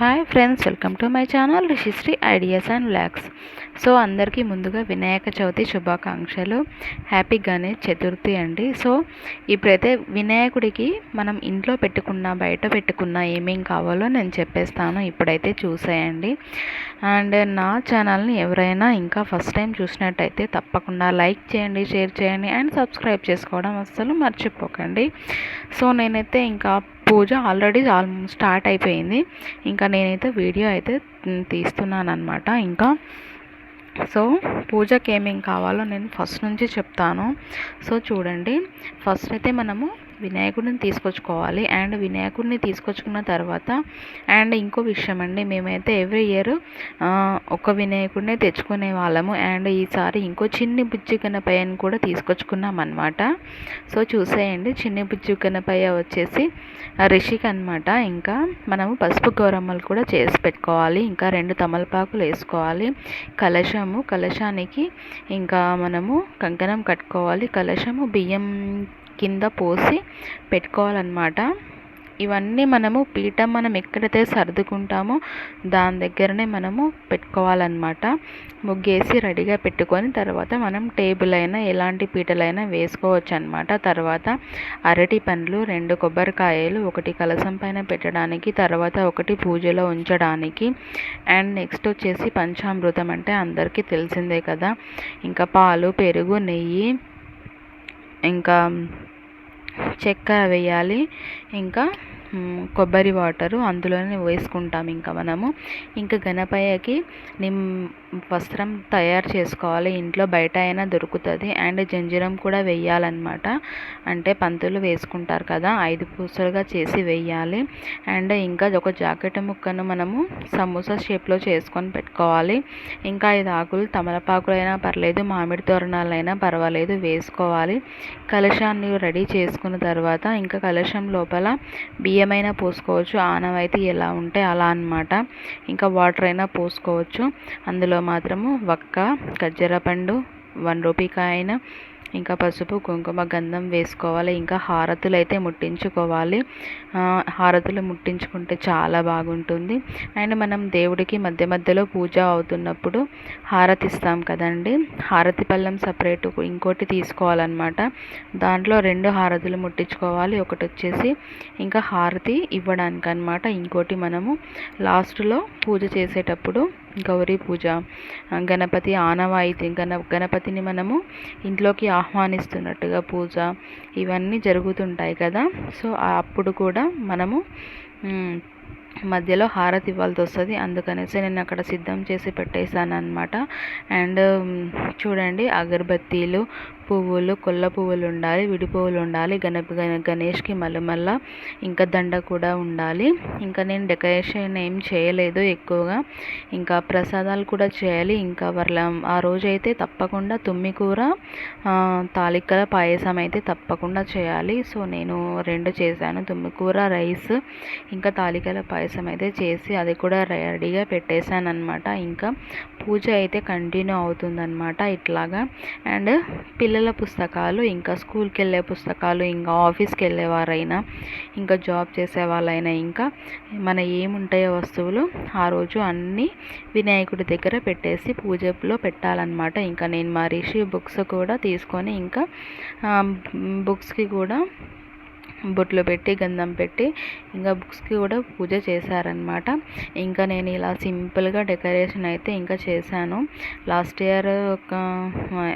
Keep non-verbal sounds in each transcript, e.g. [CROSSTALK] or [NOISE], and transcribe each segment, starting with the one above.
Hi friends welcome to my channel Rishishri ideas and vlogs so అందరికీ ముందుగా వినాయక చవితి శుభాకాంక్షలు. Happy Ganesh Chaturthi అండి. సో ఇప్పుడైతే వినాయకుడికి మనం ఇంట్లో పెట్టుకున్న బయట పెట్టుకున్న ఏమేం కావాలో నేను చెప్పేస్తాను. ఇప్పుడైతే చూసేయండి. అండ్ నా ఛానల్ని ఎవరైనా ఇంకా ఫస్ట్ టైం చూసినట్టయితే తప్పకుండా లైక్ చేయండి షేర్ చేయండి అండ్ సబ్స్క్రైబ్ చేసుకోవడం అస్సలు మర్చిపోకండి. సో నేనైతే ఇంకా పూజ ఆల్రెడీ స్టార్ట్ అయిపోయింది. ఇంకా నేనైతే వీడియో అయితే తీస్తున్నాను అనమాట ఇంకా సో పూజకి ఏమేమి కావాలో నేను ఫస్ట్ నుంచి చెప్తాను. సో చూడండి ఫస్ట్ అయితే మనము వినాయకుడిని తీసుకొచ్చుకోవాలి. అండ్ వినాయకుడిని తీసుకొచ్చుకున్న తర్వాత అండ్ ఇంకో విషయం అండి మేమైతే ఎవ్రీ ఇయర్ ఒక వినాయకుడిని తెచ్చుకునే వాళ్ళము. అండ్ ఈసారి ఇంకో చిన్ని బుజ్జి గణపయ్యని కూడా తీసుకొచ్చుకున్నాం అనమాట సో చూసేయండి. చిన్ని బుజ్జి వచ్చేసి రిషిక్ అనమాట ఇంకా మనము పసుపు గౌరమ్మలు కూడా చేసి పెట్టుకోవాలి. ఇంకా రెండు తమలపాకులు వేసుకోవాలి. కలశము కలశానికి ఇంకా మనము కంకణం కట్టుకోవాలి. కలశము బియ్యం కింద పోసి పెట్టుకోవాలన్నమాట. ఇవన్నీ మనము పీఠం మనం ఎక్కడైతే సర్దుకుంటామో దాని దగ్గరనే మనము పెట్టుకోవాలన్నమాట. ముగ్గేసి రెడీగా పెట్టుకొని తర్వాత మనం టేబుల్ అయినా ఎలాంటి పీటలైనా వేసుకోవచ్చు అనమాట తర్వాత అరటి పండ్లు రెండు కొబ్బరికాయలు ఒకటి కలసం పైన పెట్టడానికి తర్వాత ఒకటి పూజలో ఉంచడానికి అండ్ నెక్స్ట్ వచ్చేసి పంచామృతం అంటే అందరికీ తెలిసిందే కదా. ఇంకా పాలు పెరుగు నెయ్యి ఇంకా చక్కెర వేయాలి. ఇంకా కొబ్బరి వాటరు అందులోనే వేసుకుంటాం ఇంకా మనము. ఇంకా గణపయ్యకి నిమ్ వస్త్రం తయారు చేసుకోవాలి ఇంట్లో బయట అయినా దొరుకుతుంది. అండ్ జంజిరం కూడా వేయాలన్నమాట అంటే పంతులు వేసుకుంటారు కదా ఐదు పూసలుగా చేసి వేయాలి అండ్ ఇంకా ఒక జాకెట్ ముక్కను మనము సమోసా షేప్లో చేసుకొని పెట్టుకోవాలి. ఇంకా ఐదు ఆకులు తమలపాకులు అయినా పర్లేదు మామిడి తోరణాలైనా పర్వాలేదు వేసుకోవాలి. కలశాన్ని రెడీ చేసుకున్న తర్వాత ఇంకా కలశం లోపల బియ్యమైనా పోసుకోవచ్చు. ఆనవైతే ఎలా ఉంటే అలా అనమాట ఇంకా వాటర్ అయినా పోసుకోవచ్చు. అందులో మాత్రము వక్క ఖర్జూర పండు వన్ రూపీ కాయిన్ ఇంకా పసుపు కుంకుమ గంధం వేసుకోవాలి. ఇంకా హారతులు అయితే ముట్టించుకోవాలి హారతులు ముట్టించుకుంటే చాలా బాగుంటుంది. అండ్ మనం దేవుడికి మధ్య మధ్యలో పూజ అవుతున్నప్పుడు హారతి ఇస్తాం కదండి. హారతి పళ్ళం సపరేట్ ఇంకోటి తీసుకోవాలన్నమాట. దాంట్లో రెండు హారతులు ముట్టించుకోవాలి. ఒకటి వచ్చేసి ఇంకా హారతి ఇవ్వడానికి అనమాట ఇంకోటి మనము లాస్ట్లో పూజ చేసేటప్పుడు గౌరీ పూజ గణపతి ఆనవాయితీ గణ గణపతిని మనము ఇంట్లోకి ఆహ్వానిస్తున్నట్టుగా పూజ ఇవన్నీ జరుగుతుంటాయి కదా. సో అప్పుడు కూడా మనము మధ్యలో హారతి ఇవ్వాల్సి వస్తుంది. అందుకనేసి నేను అక్కడ సిద్ధం చేసి పెట్టేశాను అనమాట అండ్ చూడండి అగరబత్తీలు పువ్వులు కొల్ల పువ్వులు ఉండాలి విడి పువ్వులు ఉండాలి గణప గణేష్కి మళ్ళీ ఇంకా దండ కూడా ఉండాలి. ఇంకా నేను డెకరేషన్ ఏం చేయలేదు ఎక్కువగా. ఇంకా ప్రసాదాలు కూడా చేయాలి. ఇంకా వాళ్ళ ఆ రోజు అయితే తప్పకుండా తుమ్మి కూర తాలికల పాయసం అయితే తప్పకుండా చేయాలి. సో నేను రెండు చేశాను. తుమ్మి కూర రైస్ ఇంకా తాలికల పాయసం అయితే చేసి అది కూడా రెడీగా పెట్టేశాను అనమాట ఇంకా పూజ అయితే కంటిన్యూ అవుతుందన్నమాట ఇట్లాగా. అండ్ పిల్లలు పుస్తకాలు ఇంకా స్కూల్కి వెళ్ళే పుస్తకాలు ఇంకా ఆఫీస్కి వెళ్ళేవారైనా ఇంకా జాబ్ చేసే వాళ్ళైనా ఇంకా మన ఏముంటాయో వస్తువులు ఆ రోజు అన్నీ వినాయకుడి దగ్గర పెట్టేసి పూజలో పెట్టాలన్నమాట. ఇంకా నేను మా రిషి బుక్స్ కూడా తీసుకొని ఇంకా బుక్స్కి కూడా బొట్లు పెట్టి గంధం పెట్టి ఇంకా బుక్స్కి కూడా పూజ చేశారనమాట ఇంకా నేను ఇలా సింపుల్గా డెకరేషన్ అయితే ఇంకా చేశాను. లాస్ట్ ఇయర్ ఒక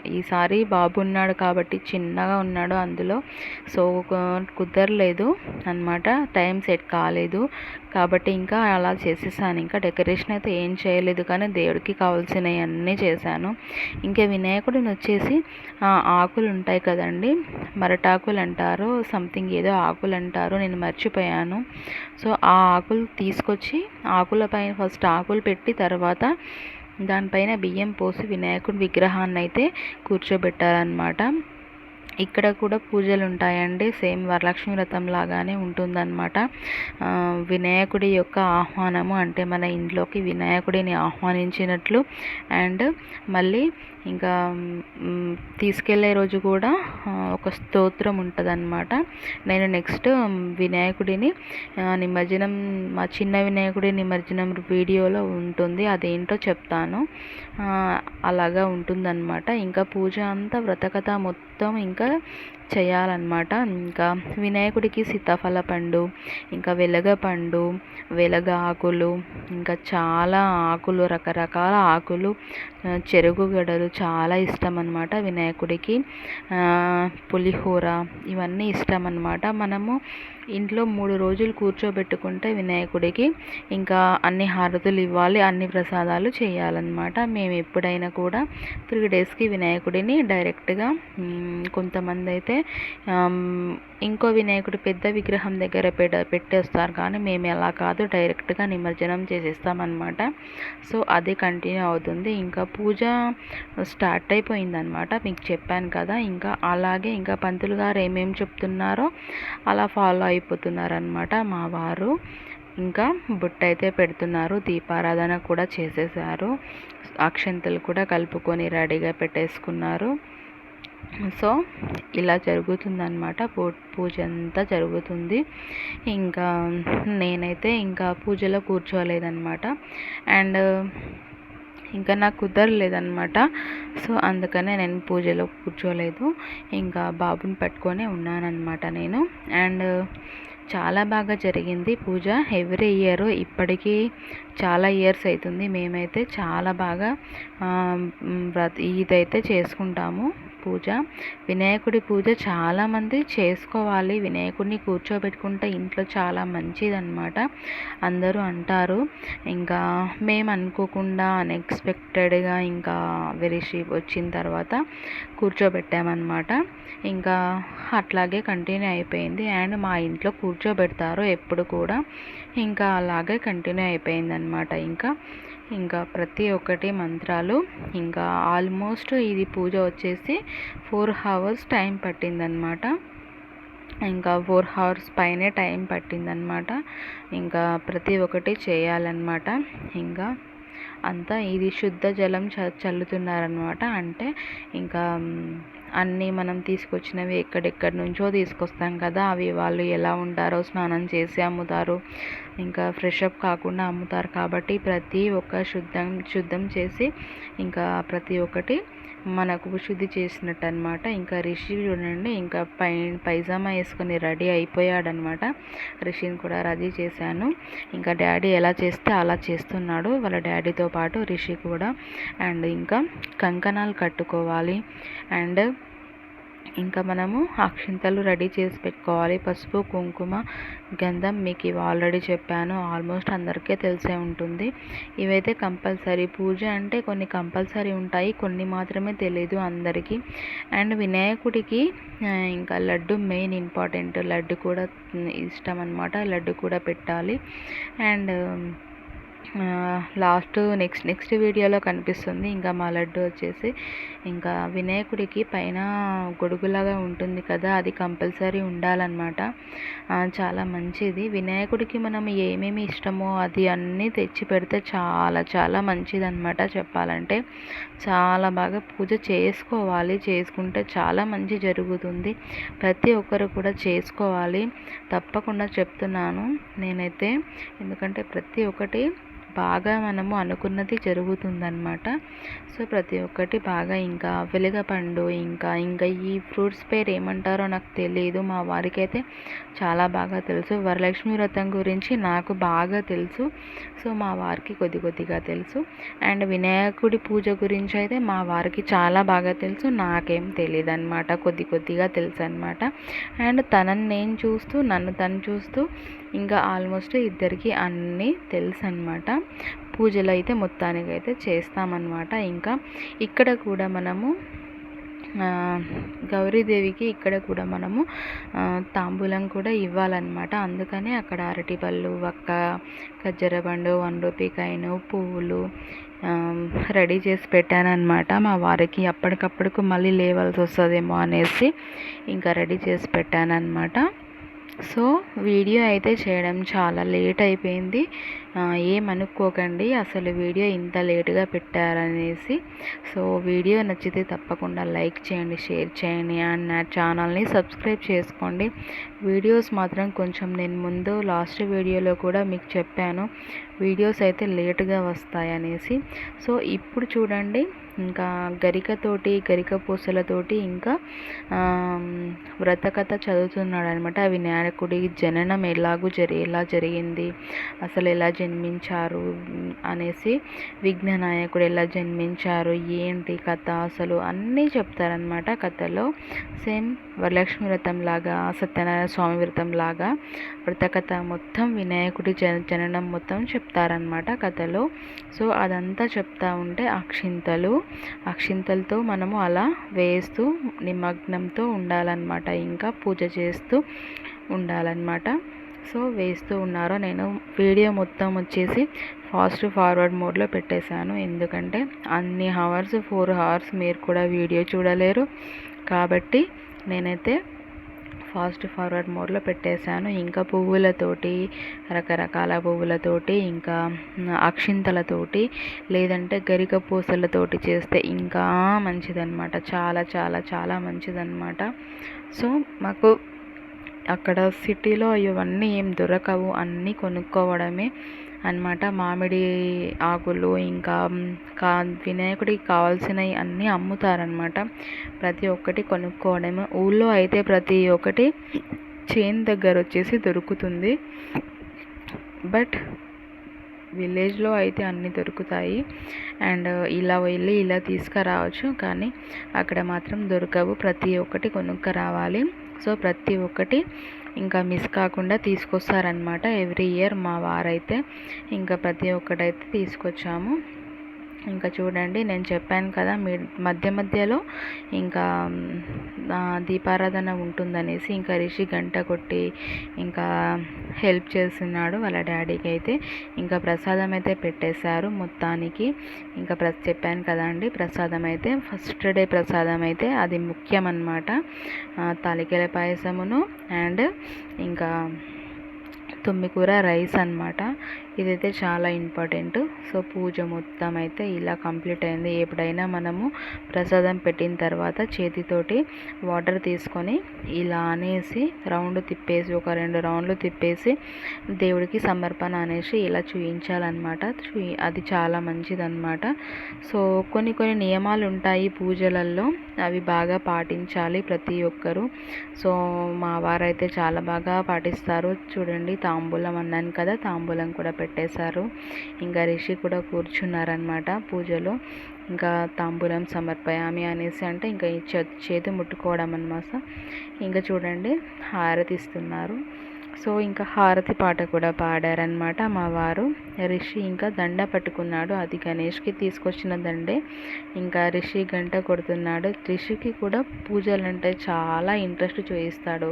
ఈసారి బాబు ఉన్నాడు కాబట్టి చిన్నగా ఉన్నాడు అందులో. సో కుదరలేదు అనమాట టైం సెట్ కాలేదు. కాబట్టి ఇంకా అలా చేసేసాను. ఇంకా డెకరేషన్ అయితే ఏం చేయలేదు కానీ దేవుడికి కావాల్సినవి అన్నీ చేశాను. ఇంకా వినాయకుడిని వచ్చేసి ఆకులు ఉంటాయి కదండి. మరటాకులు అంటారు సంథింగ్ ఏదో ఆకులు అంటారు. నేను మర్చిపోయాను. సో ఆ ఆకులు తీసుకొచ్చి ఆకులపైన ఫస్ట్ ఆకులు పెట్టి తర్వాత దానిపైన బియ్యం పోసి వినాయకుడి విగ్రహాన్ని అయితే కూర్చోబెట్టారనమాట ఇక్కడ కూడా పూజలు ఉంటాయండి సేమ్ వరలక్ష్మి వ్రతం లాగానే ఉంటుందన్నమాట. వినాయకుడి యొక్క ఆహ్వానము అంటే మన ఇంట్లోకి వినాయకుడిని ఆహ్వానించినట్లు. అండ్ మళ్ళీ ఇంకా తీసుకెళ్ళే రోజు కూడా ఒక స్తోత్రం ఉంటుందన్నమాట. నేను నెక్స్ట్ వినాయకుడిని నిమజ్జనం మా చిన్న వినాయకుడి నిమజ్జనం వీడియోలో ఉంటుంది. అదేంటో చెప్తాను. అలాగా ఉంటుందన్నమాట. ఇంకా పూజ అంతా వ్రతకథ మొత్తం ఇంకా చేయాలన్నమాట. ఇంకా వినాయకుడికి సీతాఫల పండు ఇంకా వెలగ పండు వెలగ ఆకులు ఇంకా చాలా ఆకులు రకరకాల ఆకులు చెరుకు గడలు చాలా ఇష్టం అనమాట వినాయకుడికి పులిహోర ఇవన్నీ ఇష్టం అనమాట మనము ఇంట్లో మూడు రోజులు కూర్చోబెట్టుకుంటే వినాయకుడికి ఇంకా అన్ని హారతులు ఇవ్వాలి అన్ని ప్రసాదాలు చేయాలన్నమాట. మేము ఎప్పుడైనా కూడా త్రీ డేస్కి వినాయకుడిని డైరెక్ట్గా కొంతమంది అయితే ఇంకో వినాయకుడు పెద్ద విగ్రహం దగ్గర పెడ పెట్టేస్తారు. కానీ మేము ఎలా కాదు. డైరెక్ట్గా నిమజ్జనం చేసేస్తామన్నమాట. సో అది కంటిన్యూ అవుతుంది. ఇంకా పూజ స్టార్ట్ అయిపోయిందనమాట మీకు చెప్పాను కదా. ఇంకా అలాగే ఇంకా పంతులు గారు ఏమేమి చెప్తున్నారో అలా ఫాలో అయిపోతున్నారనమాట మా వారు. ఇంకా బుట్ట అయితే పెడుతున్నారు. దీపారాధన కూడా చేసేసారు అక్షంతలు కూడా కలుపుకొని రెడీగా పెట్టేసుకున్నారు. సో ఇలా జరుగుతుందనమాట పూ పూజ అంతా జరుగుతుంది. ఇంకా నేనైతే ఇంకా పూజలో కూర్చోలేదనమాట అండ్ ఇంకా నాకు కుదరలేదనమాట సో అందుకనే నేను పూజలో కూర్చోలేదు. ఇంకా బాబుని పట్టుకొని ఉన్నానన్నమాట నేను. అండ్ చాలా బాగా జరిగింది పూజ. ఎవ్రీ ఇయర్ ఇప్పటికీ చాలా ఇయర్స్ అవుతుంది మేమైతే చాలా బాగా ఇదైతే చేసుకుంటాము. పూజ. వినాయకుడి పూజ చాలామంది చేసుకోవాలి. వినాయకుడిని కూర్చోబెట్టుకుంటే ఇంట్లో చాలా మంచిదన్నమాట. అందరూ అంటారు. ఇంకా మేము అనుకోకుండా అన్ఎక్స్పెక్టెడ్గా ఇంకా వెరిషి వచ్చిన తర్వాత కూర్చోబెట్టామన్నమాట. ఇంకా అట్లాగే కంటిన్యూ అయిపోయింది. అండ్ మా ఇంట్లో కూర్చోబెడతారు ఎప్పుడు కూడా. ఇంకా అలాగే కంటిన్యూ అయిపోయిందనమాట ఇంకా ఇంకా ప్రతి ఒక్కటి మంత్రాలు. ఇంకా ఆల్మోస్ట్ ఇది పూజ వచ్చేసి ఫోర్ అవర్స్ టైం పట్టిందనమాట. ఇంకా ఫోర్ అవర్స్ పైనే టైం పట్టిందనమాట. ఇంకా ప్రతి ఒక్కటి చేయాలన్నమాట ఇంకా అంతా ఇది శుద్ధ జలం చ చల్లుతున్నారనమాట అంటే ఇంకా అన్నీ మనం తీసుకొచ్చినవి ఎక్కడెక్కడి నుంచో తీసుకొస్తాం కదా. అవి వాళ్ళు ఎలా ఉంటారో స్నానం చేసి అమ్ముతారు. ఇంకా ఫ్రెష్ అప్ కాకుండా అమ్ముతారు. కాబట్టి ప్రతి ఒక్క శుద్ధం శుద్ధం చేసి ఇంకా ప్రతి ఒక్కటి మనకు శుద్ధి చేసినట్టు అనమాట ఇంకా రిషి చూడండి ఇంకా పై పైజామా వేసుకొని రెడీ అయిపోయాడనమాట రిషిని కూడా రెడీ చేశాను. ఇంకా డాడీ ఎలా చేస్తే అలా చేస్తున్నాడు. వాళ్ళ డాడీతో పాటు రిషి కూడా. అండ్ ఇంకా కంకణాలు కట్టుకోవాలి. అండ్ ఇంకా మనము అక్షింతలు రెడీ చేసి పెట్టుకోవాలి. పసుపు కుంకుమ గంధం మీకు ఇవి ఆల్రెడీ చెప్పాను. ఆల్మోస్ట్ అందరికీ తెలిసే ఉంటుంది. ఇవైతే కంపల్సరీ. పూజ అంటే కొన్ని కంపల్సరీ ఉంటాయి. కొన్ని మాత్రమే తెలియదు అందరికీ. అండ్ వినాయకుడికి ఇంకా లడ్డు మెయిన్ ఇంపార్టెంట్. లడ్డు కూడా ఇష్టం అనమాట లడ్డు కూడా పెట్టాలి. అండ్ లాస్ట్ నెక్స్ట్ నెక్స్ట్ వీడియోలో కనిపిస్తుంది. ఇంకా మా లడ్డు వచ్చేసి ఇంకా వినాయకుడికి పైన గొడుగులాగా ఉంటుంది కదా అది కంపల్సరీ ఉండాలన్నమాట. చాలా మంచిది. వినాయకుడికి మనం ఏమేమి ఇష్టమో అది అన్నీ తెచ్చి పెడితే చాలా చాలా మంచిది అనమాట చెప్పాలంటే. చాలా బాగా పూజ చేసుకోవాలి చేసుకుంటే చాలా మంచి జరుగుతుంది. ప్రతి ఒక్కరు కూడా చేసుకోవాలి. తప్పకుండా చెప్తున్నాను నేనైతే. ఎందుకంటే ప్రతి ఒక్కటి బాగా మనము అనుకున్నది జరుగుతుందన్నమాట. సో ప్రతి ఒక్కటి బాగా ఇంకా వెలగపండు ఇంకా ఇంకా ఈ ఫ్రూట్స్ పేరు ఏమంటారో నాకు తెలియదు. మా వారికి అయితే చాలా బాగా తెలుసు. వరలక్ష్మి వ్రతం గురించి నాకు బాగా తెలుసు. సో మా వారికి కొద్ది కొద్దిగా తెలుసు. అండ్ వినాయకుడి పూజ గురించి అయితే మా వారికి చాలా బాగా తెలుసు. నాకేం తెలియదు అనమాట కొద్ది కొద్దిగా తెలుసు అనమాట అండ్ తనని నేను చూస్తూ నన్ను తను చూస్తూ ఇంకా ఆల్మోస్ట్ ఇద్దరికి అన్నీ తెలుసు అనమాట పూజలు అయితే మొత్తానికి అయితే చేస్తామన్నమాట. ఇంకా ఇక్కడ కూడా మనము గౌరీదేవికి ఇక్కడ కూడా మనము తాంబూలం కూడా ఇవ్వాలన్నమాట. అందుకనే అక్కడ అరటిపళ్ళు వక్క ఖజ్జర పండు వన్ రూపీ కాయిన్ పువ్వులు రెడీ చేసి పెట్టానన్నమాట. మా వారికి అప్పటికప్పుడుకు మళ్ళీ లేవాల్సి వస్తుందేమో అనేసి ఇంకా రెడీ చేసి పెట్టానన్నమాట. సో వీడియో అయితే చేయడం చాలా లేట్ అయిపోయింది. ఏమనుకోకండి అసలు వీడియో ఇంత లేటుగా పెట్టారనేసి. సో వీడియో నచ్చితే తప్పకుండా లైక్ చేయండి షేర్ చేయండి అండ్ నా ఛానల్ని సబ్స్క్రైబ్ చేసుకోండి. వీడియోస్ మాత్రం కొంచెం నేను ముందు లాస్ట్ వీడియోలో కూడా మీకు చెప్పాను. వీడియోస్ అయితే లేటుగా వస్తాయనేసి. సో ఇప్పుడు చూడండి ఇంకా గరికతోటి గరిక పూసలతోటి ఇంకా వ్రతకథ చదువుతున్నాడు అనమాట వినాయకుడి జననం ఎలాగూ జరి ఎలా జరిగింది అసలు ఎలా జన్మించారు అనేసి విఘ్ననాయకుడు ఎలా జన్మించారు ఏంటి కథ అసలు అన్నీ చెప్తారనమాట కథలో. సేమ్ వరలక్ష్మి వ్రతం లాగా సత్యనారాయణ స్వామి వ్రతం లాగా వ్రతకథ మొత్తం వినాయకుడి జన జననం మొత్తం చెప్తారనమాట కథలో. సో అదంతా చెప్తా ఉంటే అక్షింతలు అక్షింతలతో మనము అలా వేస్తూ నిమగ్నంతో ఉండాలన్నమాట. ఇంకా పూజ చేస్తూ ఉండాలన్నమాట. సో వేస్తూ ఉన్నారు నేను వీడియో మొత్తం వచ్చేసి ఫాస్ట్ ఫార్వర్డ్ మోడ్లో పెట్టేశాను. ఎందుకంటే అన్ని హవర్స్ ఫోర్ హవర్స్ మీరు కూడా వీడియో చూడలేరు. కాబట్టి నేనైతే ఫాస్ట్ ఫార్వర్డ్ మోడ్లో పెట్టేశాను. ఇంకా పువ్వులతోటి రకరకాల పువ్వులతోటి ఇంకా అక్షింతలతోటి లేదంటే గరిక పూసలతోటి చేస్తే ఇంకా మంచిదన్నమాట. చాలా చాలా చాలా మంచిదన్నమాట. సో మాకు అక్కడ సిటీలో ఇవన్నీ ఏం దొరకవు. అన్నీ కొనుక్కోవడమే అనమాట మామిడి ఆకులు ఇంకా కా వినాయకుడికి కావాల్సినవి అన్నీ అమ్ముతారనమాట ప్రతి ఒక్కటి కొనుక్కోవడమే. ఊళ్ళో అయితే ప్రతి ఒక్కటి చేన్ దగ్గర వచ్చేసి దొరుకుతుంది. బట్ విలేజ్లో అయితే అన్నీ దొరుకుతాయి. అండ్ ఇలా వెళ్ళి ఇలా తీసుకురావచ్చు. కానీ అక్కడ మాత్రం దొరకవు. ప్రతి ఒక్కటి కొనుక్క రావాలి సో ప్రతి ఒక్కటి ఇంకా మిస్ కాకుండా తీసుకొస్తారనమాట ఎవ్రీ ఇయర్ మా వారైతే ఇంకా ప్రతి ఒక్కటైతే తీసుకొచ్చాము. ఇంకా చూడండి నేను చెప్పాను కదా మీ మధ్య మధ్యలో ఇంకా దీపారాధన ఉంటుందనేసి ఇంకా రిషి గంట కొట్టి ఇంకా హెల్ప్ చేస్తున్నాడు వాళ్ళ డాడీకి అయితే. ఇంకా ప్రసాదం అయితే పెట్టేశారు మొత్తానికి. ఇంకా ప్ర చెప్పాను కదా అండి ప్రసాదం అయితే ఫస్ట్ డే ప్రసాదం అయితే అది ముఖ్యం అన్నమాట తాలికెల పాయసమును అండ్ ఇంకా తుమ్మికూర రైస్ అనమాట ఇదైతే చాలా ఇంపార్టెంట్. సో పూజ మొత్తం అయితే ఇలా కంప్లీట్ అయింది. ఎప్పుడైనా మనము ప్రసాదం పెట్టిన తర్వాత చేతితోటి వాటర్ తీసుకొని ఇలా అనేసి రౌండ్ తిప్పేసి ఒక రెండు రౌండ్లు తిప్పేసి దేవుడికి సమర్పణ అనేసి ఇలా చూయించాలన్నమాట. అది చాలా మంచిదన్నమాట. సో కొన్ని కొన్ని నియమాలు ఉంటాయి పూజలలో అవి బాగా పాటించాలి ప్రతి ఒక్కరూ. సో మా వారైతే చాలా బాగా పాటిస్తారు. చూడండి తాంబూలం అన్నాను కదా తాంబూలం కూడా పెట్టేశారు. ఇంకా రిషి కూడా కూర్చున్నారనమాట పూజలో. ఇంకా తాంబూలం సమర్పయామి అనేసి అంటే ఇంకా చేతి ముట్టుకోవడం అనమాట ఇంకా చూడండి హారతి ఇస్తున్నారు సో ఇంకా హారతి పాట కూడా పాడారనమాట మా వారు. రిషి ఇంకా దండ పట్టుకున్నాడు. అది గణేష్కి తీసుకొచ్చిన దండే. ఇంకా రిషి గంట కొడుతున్నాడు. రిషికి కూడా పూజలు అంటే చాలా ఇంట్రెస్ట్ చూపిస్తాడు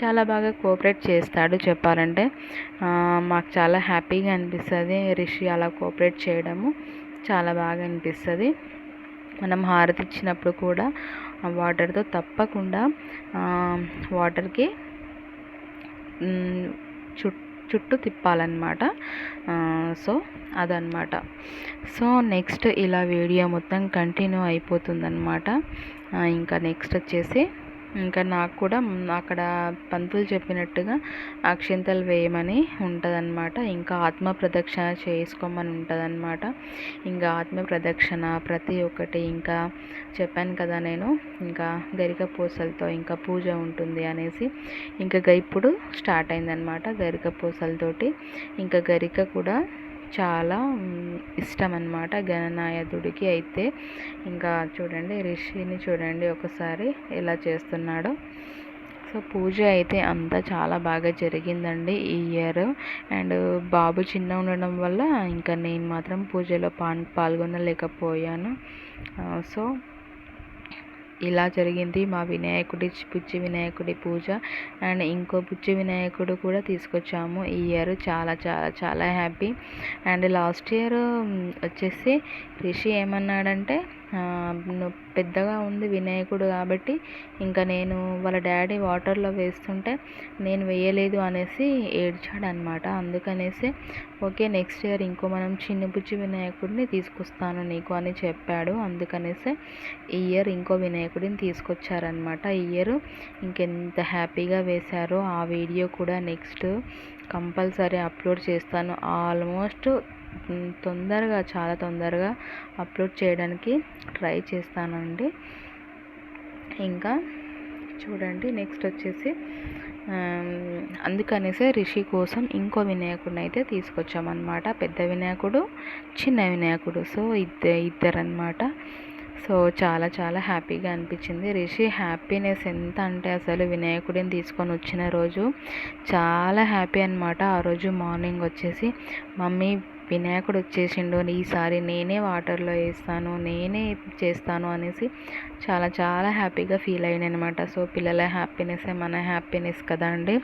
చాలా బాగా కోఆపరేట్ చేస్తాడు చెప్పాలంటే. మాకు చాలా హ్యాపీగా అనిపిస్తుంది రిషి అలా కోఆపరేట్ చేయడము. చాలా బాగా అనిపిస్తుంది. మనం హారతి ఇచ్చినప్పుడు కూడా వాటర్తో తప్పకుండా వాటర్కి చుట్టూ తిప్పాలన్నమాట. సో అదనమాట సో నెక్స్ట్ ఇలా వీడియో మొత్తం కంటిన్యూ అయిపోతుందన్నమాట. ఇంకా నెక్స్ట్ వచ్చేసి ఇంకా నాకు కూడా అక్కడ పంతులు చెప్పినట్టుగా అక్షింతలు వేయమని ఉంటుందన్నమాట. ఇంకా ఆత్మ ప్రదక్షిణ చేసుకోమని ఉంటుందన్నమాట. ఇంకా ఆత్మ ప్రదక్షిణ ప్రతి ఒక్కటి ఇంకా చెప్పాను కదా నేను. ఇంకా గరిక పూసలతో ఇంకా పూజ ఉంటుంది అనేసి ఇంకా ఇప్పుడు స్టార్ట్ అయిందనమాట గరిక పూసలతోటి. ఇంకా గరిక కూడా చాలా ఇష్టం అనమాట గణనాయకుడికి. అయితే ఇంకా చూడండి రిషిని చూడండి ఒకసారి ఎలా చేస్తున్నాడో. సో పూజ అయితే అంతా చాలా బాగా జరిగిందండి ఈ ఇయర్. అండ్ బాబు చిన్న ఉండడం వల్ల ఇంకా నేను మాత్రం పూజలో పా పాల్గొనలేకపోయాను. సో ఇలా జరిగింది. మా వినాయకుడి పుచ్చి వినాయకుడి పూజ అండ్ ఇంకో పుచ్చి వినాయకుడు కూడా తీసుకొచ్చాము. ఈ ఇయర్ చాలా చాలా చాలా హ్యాపీ. అండ్ లాస్ట్ ఇయర్ వచ్చేసి రిషి ఏమన్నాడంటే పెద్దగా ఉంది వినాయకుడు కాబట్టి ఇంకా నేను వాళ్ళ డాడీ వాటర్లో వేస్తుంటే నేను వేయలేదు అనేసి ఏడ్చాడు అనమాట అందుకనేసి ఓకే నెక్స్ట్ ఇయర్ ఇంకో మనం చిన్నపుచ్చి వినాయకుడిని తీసుకొస్తాను నీకు అని చెప్పాడు. అందుకనేసి ఈ ఇయర్ ఇంకో వినాయకుడిని తీసుకొచ్చారనమాట. ఈ ఇయర్ ఇంకెంత హ్యాపీగా వేశారో ఆ వీడియో కూడా నెక్స్ట్ కంపల్సరీ అప్లోడ్ చేస్తాను. ఆల్మోస్ట్ తొందరగా చాలా తొందరగా అప్లోడ్ చేయడానికి ట్రై చేస్తానండి. ఇంకా చూడండి నెక్స్ట్ వచ్చేసి అందుకనేసే రిషి కోసం ఇంకో వినాయకుడిని అయితే తీసుకొచ్చామన్నమాట. పెద్ద వినాయకుడు చిన్న వినాయకుడు. సో ఇద్దరు ఇద్దరు అనమాట సో చాలా చాలా హ్యాపీగా అనిపించింది. రిషి హ్యాపీనెస్ ఎంత అంటే అసలు వినాయకుడిని తీసుకొని వచ్చిన రోజు చాలా హ్యాపీ అనమాట ఆ రోజు మార్నింగ్ వచ్చేసి మమ్మీ వినాయకుడు వచ్చేసిండు. ఈసారి నేనే వాటర్లో వేస్తాను నేనే చేస్తాను అనేసి చాలా చాలా హ్యాపీగా ఫీల్ అయ్యాను అనమాట సో పిల్లల హ్యాపీనెస్ మన హ్యాపీనెస్ కదా అండి.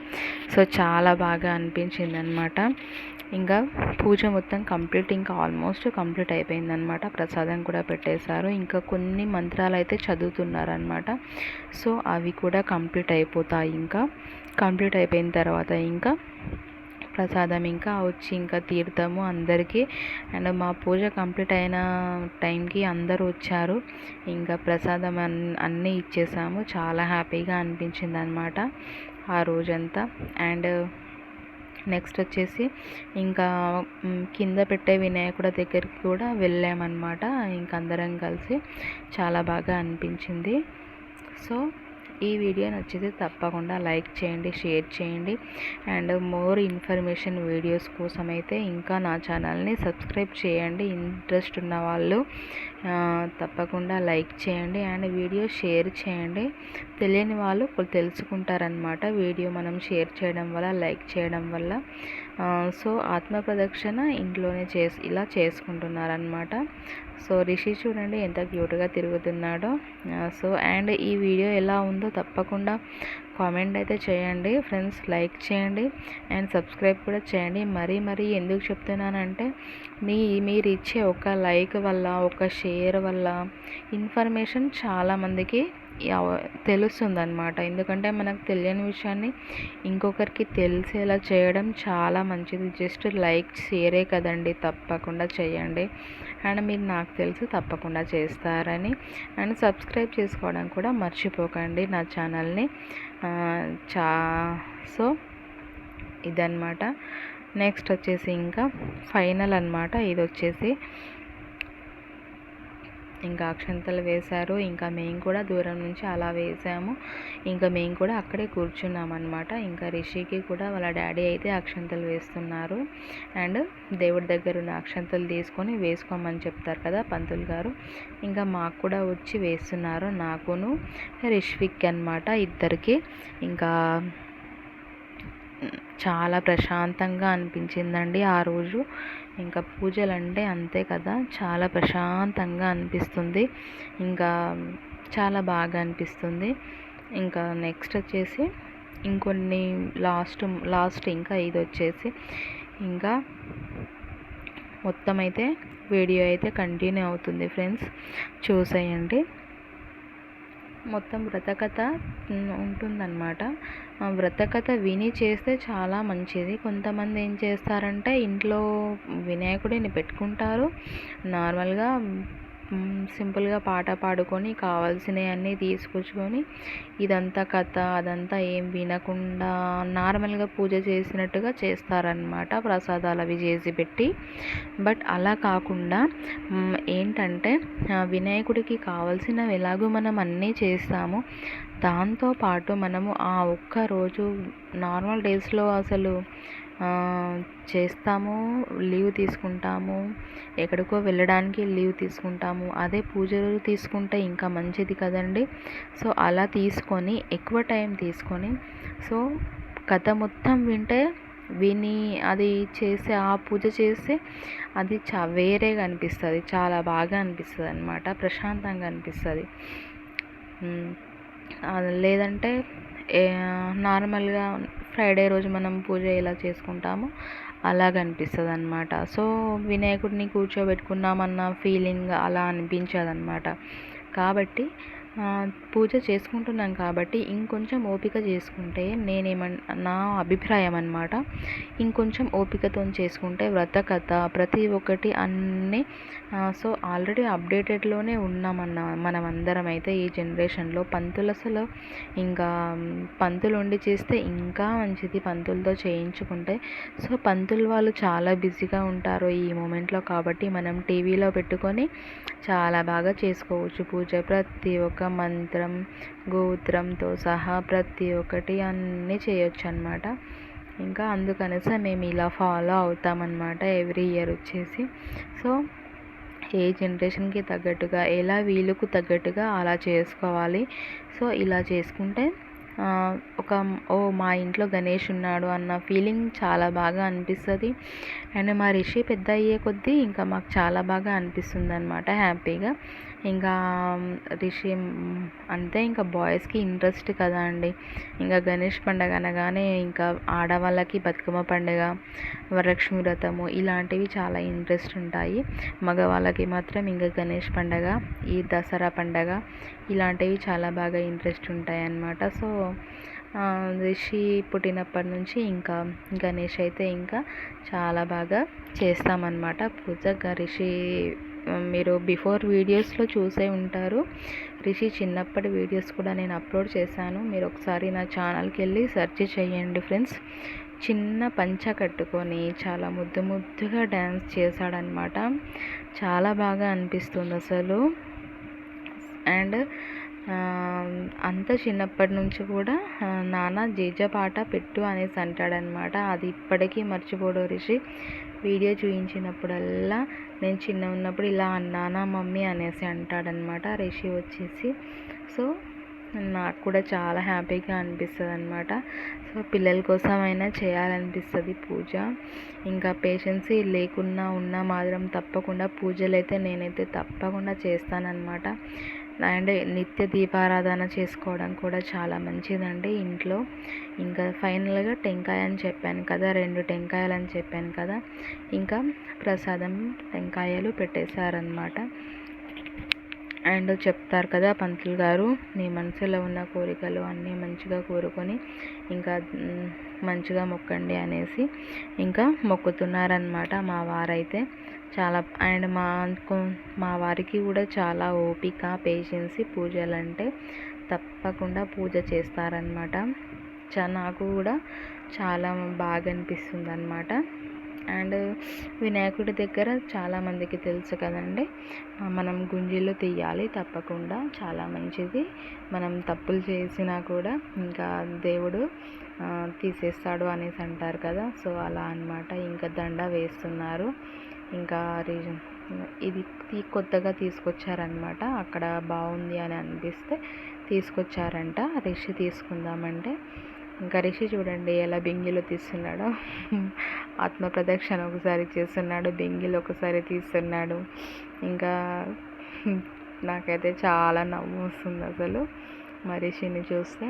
సో చాలా బాగా అనిపించింది అనమాట ఇంకా పూజ మొత్తం కంప్లీట్ ఇంకా ఆల్మోస్ట్ కంప్లీట్ అయిపోయిందనమాట ప్రసాదం కూడా పెట్టేశారు. ఇంకా కొన్ని మంత్రాలు అయితే చదువుతున్నారనమాట సో అవి కూడా కంప్లీట్ అయిపోతాయి ఇంకా. కంప్లీట్ అయిపోయిన తర్వాత ఇంకా ప్రసాదం ఇంకా వచ్చి ఇంకా తీర్థము అందరికీ. అండ్ మా పూజ కంప్లీట్ అయిన టైంకి అందరూ వచ్చారు. ఇంకా ప్రసాదం అన్నీ ఇచ్చేసాము. చాలా హ్యాపీగా అనిపించింది అనమాట ఆ రోజంతా. అండ్ నెక్స్ట్ వచ్చేసి ఇంకా కింద పెట్టే వినాయకుడి దగ్గరికి కూడా వెళ్ళామన్నమాట. ఇంక అందరం కలిసి చాలా బాగా అనిపించింది. సో ఈ వీడియో నచ్చితే తప్పకుండా లైక్ చేయండి షేర్ చేయండి. అండ్ మోర్ ఇన్ఫర్మేషన్ వీడియోస్ కోసం అయితే ఇంకా నా ఛానల్ని సబ్స్క్రైబ్ చేయండి. ఇంట్రెస్ట్ ఉన్న వాళ్ళు తప్పకుండా లైక్ చేయండి అండ్ వీడియో షేర్ చేయండి. తెలియని వాళ్ళు తెలుసుకుంటారనమాట వీడియో మనం షేర్ చేయడం వల్ల లైక్ చేయడం వల్ల. సో ఆత్మ ప్రదక్షిణ ఇంట్లోనే చేసి ఇలా చేసుకుంటున్నారనమాట సో రిషి చూడండి ఎంత క్యూట్గా తిరుగుతున్నాడో. సో అండ్ ఈ వీడియో ఎలా ఉందో తప్పకుండా కామెంట్ అయితే చేయండి. ఫ్రెండ్స్ లైక్ చేయండి. అండ్ సబ్స్క్రైబ్ కూడా చేయండి. మరీ మరీ ఎందుకు చెప్తున్నానంటే మీ మీరు ఇచ్చే ఒక లైక్ వల్ల ఒక షేర్ వల్ల ఇన్ఫర్మేషన్ చాలామందికి తెలుస్తుంది అనమాట ఎందుకంటే మనకు తెలియని విషయాన్ని ఇంకొకరికి తెలిసేలా చేయడం చాలా మంచిది. జస్ట్ లైక్ షేరే కదండి. తప్పకుండా చేయండి. అండ్ మీరు నాకు తెలిసి తప్పకుండా చేస్తారని. అండ్ సబ్స్క్రైబ్ చేసుకోవడం కూడా మర్చిపోకండి నా ఛానల్ని. చా సో ఇదన్నమాట. నెక్స్ట్ వచ్చేసి ఇంకా ఫైనల్ అనమాట ఇది వచ్చేసి ఇంకా అక్షంతలు వేశారు. ఇంకా మేము కూడా దూరం నుంచి అలా వేసాము ఇంకా మేము కూడా అక్కడే కూర్చున్నాం అనమాట ఇంకా రిషికి కూడా వాళ్ళ డాడీ అయితే అక్షంతలు వేస్తున్నారు. అండ్ దేవుడి దగ్గర ఉన్న అక్షంతలు తీసుకొని వేసుకోమని చెప్తారు కదా పంతులు గారు. ఇంకా మాకు కూడా వచ్చి వేస్తున్నారు నాకును రిష్విక్ అనమాట ఇద్దరికి. ఇంకా చాలా ప్రశాంతంగా అనిపించిందండి ఆ రోజు. ఇంకా పూజలు అంటే అంతే కదా చాలా ప్రశాంతంగా అనిపిస్తుంది. ఇంకా చాలా బాగా అనిపిస్తుంది. ఇంకా నెక్స్ట్ వచ్చేసి ఇంకొన్ని లాస్ట్ లాస్ట్ ఇంకా ఇది వచ్చేసి ఇంకా మొత్తం అయితే వీడియో అయితే కంటిన్యూ అవుతుంది ఫ్రెండ్స్ చూసేయండి. మొత్తం వ్రతకథ ఉంటుందన్నమాట. వ్రతకథ విని చేస్తే చాలా మంచిది. కొంతమంది ఏం చేస్తారంటే ఇంట్లో వినాయకుడిని పెట్టుకుంటారు. నార్మల్గా సింపుల్గా పాట పాడుకొని కావాల్సినవి అన్నీ తీసుకొచ్చుకొని ఇదంతా కథ అదంతా ఏం వినకుండా నార్మల్గా పూజ చేసినట్టుగా చేస్తారనమాట ప్రసాదాలు అవి చేసి పెట్టి. బట్ అలా కాకుండా ఏంటంటే వినాయకుడికి కావాల్సినవి ఎలాగో మనం అన్నీ చేస్తాము. దాంతోపాటు మనము ఆ ఒక్క రోజు నార్మల్ డేస్లో అసలు చేస్తాము లీవ్ తీసుకుంటాము ఎక్కడికో వెళ్ళడానికి లీవ్ తీసుకుంటాము. అదే పూజలు తీసుకుంటే ఇంకా మంచిది కదండి. సో అలా తీసుకొని ఎక్కువ టైం తీసుకొని సో కథ మొత్తం వింటే విని అది చేసే ఆ పూజ చేస్తే అది చా వేరేగా అనిపిస్తుంది చాలా బాగా అనిపిస్తుంది అనమాట ప్రశాంతంగా అనిపిస్తుంది. లేదంటే నార్మల్గా ఫ్రైడే రోజు మనం పూజ ఎలా చేసుకుంటామో అలాగ అనిపిస్తుంది అనమాట సో వినాయకుడిని కూర్చోబెట్టుకున్నామన్న ఫీలింగ్ అలా అనిపించదు అనమాట కాబట్టి పూజ చేసుకుంటున్నాం కాబట్టి ఇంకొంచెం ఓపిక చేసుకుంటే నేనేమన్ నా అభిప్రాయం అనమాట ఇంకొంచెం ఓపికతో చేసుకుంటే వ్రత కథ ప్రతి ఒక్కటి అన్నీ సో ఆల్రెడీ అప్డేటెడ్లోనే ఉన్నామన్న మనం అందరం అయితే ఈ జనరేషన్లో పంతులు అసలు ఇంకా పంతులు ఉండి చేస్తే ఇంకా మంచిది పంతులతో చేయించుకుంటే. సో పంతులు వాళ్ళు చాలా బిజీగా ఉంటారు ఈ మూమెంట్లో కాబట్టి మనం టీవీలో పెట్టుకొని చాలా బాగా చేసుకోవచ్చు పూజ ప్రతి ఒక్క మంత్రం గోత్రంతో సహా ప్రతి ఒక్కటి అన్నీ చేయొచ్చు అనమాట ఇంకా అందుకనేసి మేము ఇలా ఫాలో అవుతామన్నమాట ఎవ్రీ ఇయర్ వచ్చేసి. సో ఏ జనరేషన్కి తగ్గట్టుగా ఎలా వీలుకు తగ్గట్టుగా అలా చేసుకోవాలి. సో ఇలా చేసుకుంటే ఒక ఓ మా ఇంట్లో గణేష్ ఉన్నాడు అన్న ఫీలింగ్ చాలా బాగా అనిపిస్తుంది. అండ్ మా రిషి పెద్ద అయ్యే కొద్దీ ఇంకా మాకు చాలా బాగా అనిపిస్తుంది అనమాట హ్యాపీగా. ఇంకా రిషి అంటే ఇంకా బాయ్స్కి ఇంట్రెస్ట్ కదా అండి. ఇంకా గణేష్ పండగ అనగానే ఇంకా ఆడవాళ్ళకి బతుకమ్మ పండుగ వరలక్ష్మి వ్రతము ఇలాంటివి చాలా ఇంట్రెస్ట్ ఉంటాయి. మగవాళ్ళకి మాత్రం ఇంకా గణేష్ పండగ ఈ దసరా పండగ ఇలాంటివి చాలా బాగా ఇంట్రెస్ట్ ఉంటాయి అన్నమాట. సో రిషి పుట్టినప్పటి నుంచి ఇంకా గణేష్ అయితే ఇంకా చాలా బాగా చేస్తామన్నమాట. పూజ రిషి మీరు బిఫోర్ వీడియోస్లో చూసే ఉంటారు. రిషి చిన్నప్పటి వీడియోస్ కూడా నేను అప్లోడ్ చేశాను. మీరు ఒకసారి నా ఛానల్కి వెళ్ళి సెర్చ్ చేయండి ఫ్రెండ్స్. చిన్న పంచ కట్టుకొని చాలా ముద్దు ముద్దుగా డ్యాన్స్ చేశాడనమాట. చాలా బాగా అనిపిస్తుంది అసలు. అండ్ అంత చిన్నప్పటి నుంచి కూడా నాన్న జీజ పాట పెట్టు అనేసి అంటాడనమాట. అది ఇప్పటికీ మర్చిపోడు రిషి. వీడియో చూపించినప్పుడల్లా నేను చిన్న ఉన్నప్పుడు ఇలా అన్నానా మమ్మీ అనేసి అంటాడనమాట రిషి వచ్చేసి. సో నాకు కూడా చాలా హ్యాపీగా అనిపిస్తుంది అనమాట సో పిల్లల కోసమైనా చేయాలనిపిస్తుంది పూజ. ఇంకా పేషెన్సీ లేకున్నా ఉన్నా మాత్రం తప్పకుండా పూజలు అయితే నేనైతే తప్పకుండా చేస్తానన్నమాట. అండ్ నిత్య దీపారాధన చేసుకోవడం కూడా చాలా మంచిదండి ఇంట్లో. ఇంకా ఫైనల్గా టెంకాయ అని చెప్పాను కదా రెండు టెంకాయలు అని చెప్పాను కదా ఇంకా ప్రసాదం టెంకాయలు పెట్టేశారనమాట అండ్ చెప్తారు కదా పంతులు గారు నీ మనసులో ఉన్న కోరికలు అన్నీ మంచిగా కోరుకొని ఇంకా మంచిగా మొక్కండి అనేసి ఇంకా మొక్కుతున్నారనమాట మా వారైతే. చాలా అండ్ మా మా వారికి కూడా చాలా ఓపిక పేషెన్సీ పూజలంటే తప్పకుండా పూజ చేస్తారనమాట చా నాకు కూడా చాలా బాగా అనిపిస్తుంది అనమాట అండ్ వినాయకుడి దగ్గర చాలామందికి తెలుసు కదండి. మనం గుంజీలు తీయాలి తప్పకుండా. చాలా మంచిది. మనం తప్పులు చేసినా కూడా ఇంకా దేవుడు తీసేస్తాడు అనేసి అంటారు కదా. సో అలా అన్నమాట. ఇంకా దండ వేస్తున్నారు. ఇంకా రీజన్ ఇది కొత్తగా తీసుకొచ్చారనమాట అక్కడ బాగుంది అని అనిపిస్తే తీసుకొచ్చారంట. రిషి తీసుకుందామంటే. ఇంకా రిషి చూడండి ఎలా బింగిలో తీస్తున్నాడో. [LAUGHS] ఆత్మ ప్రదక్షిణ ఒకసారి చేస్తున్నాడు బింగిలు ఒకసారి తీస్తున్నాడు. ఇంకా [LAUGHS] నాకైతే చాలా నవ్వు వస్తుంది అసలు మా రిషిని చూస్తే.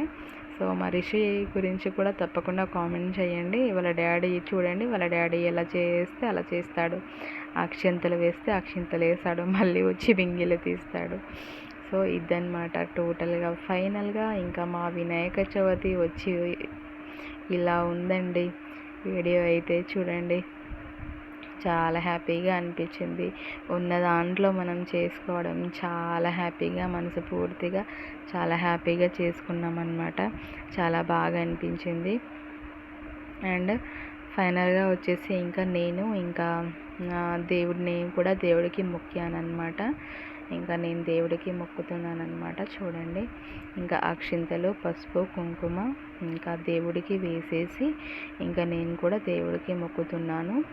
సో మా రిషి గురించి కూడా తప్పకుండా కామెంట్ చేయండి. వాళ్ళ డాడీ చూడండి వాళ్ళ డాడీ ఎలా చేస్తే అలా చేస్తాడు. అక్షింతలు వేస్తే అక్షింతలు వేస్తాడు మళ్ళీ వచ్చి బింగిలు తీస్తాడు. సో ఇదన్నమాట టోటల్గా. ఫైనల్గా ఇంకా మా వినాయక చవితి వచ్చి ఇలా ఉందండి. వీడియో అయితే చూడండి. చాలా హ్యాపీగా అనిపించింది. ఉన్న దాంట్లో మనం చేసుకోవడం చాలా హ్యాపీగా మనసు పూర్తిగా చాలా హ్యాపీగా చేసుకున్నాం చాలా బాగా అనిపించింది. అండ్ ఫైనల్గా వచ్చేసి ఇంకా నేను ఇంకా దేవుడి దేవుడిని కూడా దేవుడికి మొక్కానమాట ఇంకా నేను దేవుడికి మొక్కుతున్నాను అనమాట చూడండి. ఇంకా అక్షింతలు పసుపు కుంకుమ ఇంకా దేవుడికి వేసేసి ఇంకా నేను కూడా దేవుడికి మొక్కుతున్నాను.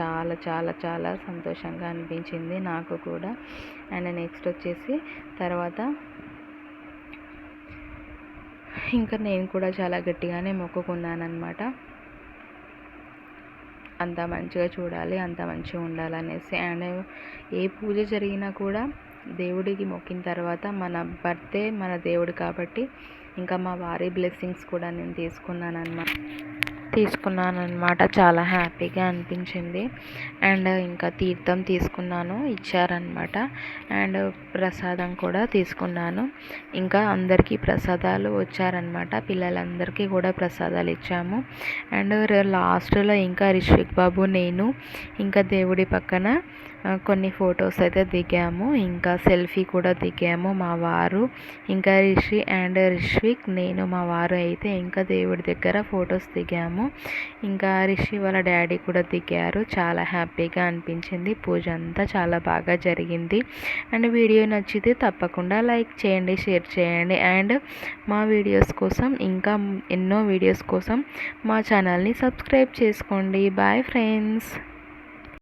చాలా చాలా చాలా సంతోషంగా అనిపించింది నాకు కూడా. అండ్ నెక్స్ట్ వచ్చేసి తర్వాత ఇంకా నేను కూడా చాలా గట్టిగానే మొక్కుకున్నాను అనమాట అంత మంచిగా చూడాలి అంత మంచిగా ఉండాలనేసి. అండ్ ఏ పూజ జరిగినా కూడా దేవుడికి మొక్కిన తర్వాత మన బర్త్డే మన దేవుడు కాబట్టి ఇంకా మా వారి బ్లెస్సింగ్స్ కూడా నేను తీసుకున్నాను అనమాట తీసుకున్నాను అనమాట చాలా హ్యాపీగా అనిపించింది. అండ్ ఇంకా తీర్థం తీసుకున్నాను ఇచ్చారనమాట అండ్ ప్రసాదం కూడా తీసుకున్నాను. ఇంకా అందరికీ ప్రసాదాలు వచ్చారనమాట పిల్లలందరికీ కూడా ప్రసాదాలు ఇచ్చాము. అండ్ లాస్ట్లో ఇంకా రిషిక్ బాబు నేను ఇంకా దేవుడి పక్కన కొన్ని ఫొటోస్ అయితే దిగాము. ఇంకా సెల్ఫీ కూడా దిగాము మా వారు. ఇంకా రిషి అండ్ రిష్విక్ నేను మా వారు అయితే ఇంకా దేవుడి దగ్గర ఫొటోస్ దిగాము. ఇంకా రిషి వాళ్ళ డాడీ కూడా దిగారు. చాలా హ్యాపీగా అనిపించింది. పూజ అంతా చాలా బాగా జరిగింది. అండ్ వీడియో నచ్చితే తప్పకుండా లైక్ చేయండి షేర్ చేయండి. అండ్ మా వీడియోస్ కోసం ఇంకా ఎన్నో వీడియోస్ కోసం మా ఛానల్ని సబ్స్క్రైబ్ చేసుకోండి. Bye friends.